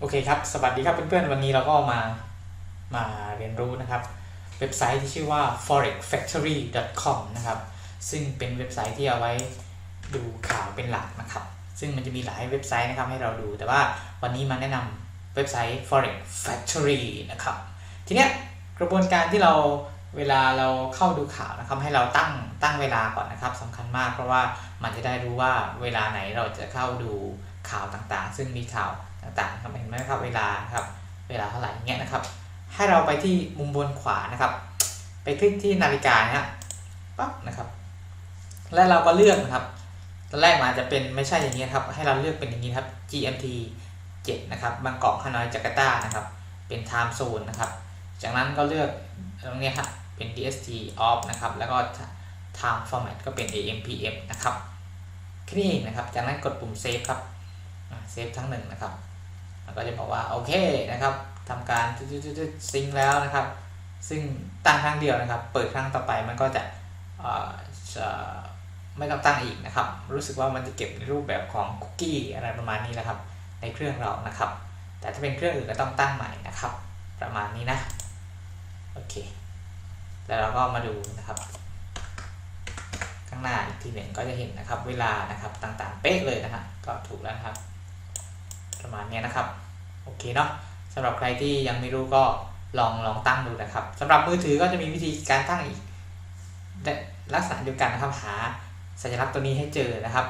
โอเคครับ สวัสดีครับเพื่อนๆ วันนี้เราก็มา มาเรียนรู้นะครับ เว็บไซต์ที่ชื่อว่า forexfactory.com นะครับ ซึ่งเป็นเว็บไซต์ที่เอาไว้ดูข่าวเป็นหลักนะครับ ซึ่งมันจะมีหลายเว็บไซต์นะครับให้เราดู แต่ว่าวันนี้มาแนะนำเว็บไซต์ forex factory นะครับ ทีเนี้ยกระบวนการที่เรา เวลาเราเข้าดูข่าวนะครับให้เราตั้งตั้งเวลาก่อนนะครับสำคัญมากเพราะว่ามันจะได้รู้ว่าเวลาไหนเราจะเข้าดูข่าวต่างๆ ซึ่งมีข่าวต่างๆครับเห็นไหมครับเวลาครับเวลาเท่าไหร่เงี้ยนะครับ ให้เราไปที่มุมบนขวานะครับ ไปคลิกที่นาฬิกานะฮะปั๊บนะครับ และเราก็เลือกนะครับตอนแรกมันอาจะเป็นไม่ใช่อย่างนี้ครับ ให้เราเลือกเป็นอย่างนี้ครับ GMT 7 นะครับบางกอกฮานอยจาการ์ตานะครับ เป็น time zone นะครับ จากนั้นก็เลือกตรงนี้ฮะ เป็น DST off นะครับ แล้วก็ time format ก็เป็น AM PM นะครับแค่นี้เองนะครับ จากนั้นกดปุ่ม save ครับเซฟทั้งหนึ่งนะครับมันก็จะบอกว่า โอเคนะครับทำการซิงแล้วนะครับ ซึ่งตั้งครั้งเดียวนะครับ เปิดครั้งต่อไปมันก็จะจะไม่ต้องตั้งอีกนะครับ รู้สึกว่ามันจะเก็บในรูปแบบของคุกกี้อะไรประมาณนี้นะครับ ในเครื่องเรานะครับ แต่ถ้าเป็นเครื่องอื่นก็ต้องตั้งใหม่นะครับ ประมาณนี้นะ โอเค แล้วเราก็มาดูนะครับ ข้างหน้าอีกทีหนึ่งก็จะเห็นนะครับ เวลานะครับต่างๆเป๊ะเลยนะฮะก็ถูกแล้วนะครับ ประมาณนี้นะครับโอเคเนาะสำหรับใครที่ยังไม่รู้ก็ลองลองตั้งดูนะครับสำหรับมือถือก็จะมีวิธีการตั้งอีกลักษณะเดียวกันนะครับหาสัญลักษณ์ตัวนี้ให้เจอนะครับ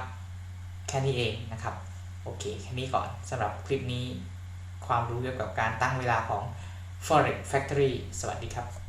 แค่นี้เองนะครับโอเคแค่นี้ก่อนสำหรับคลิปนี้ความรู้เกี่ยวกับการตั้งเวลาของ Forex Factory สวัสดีครับ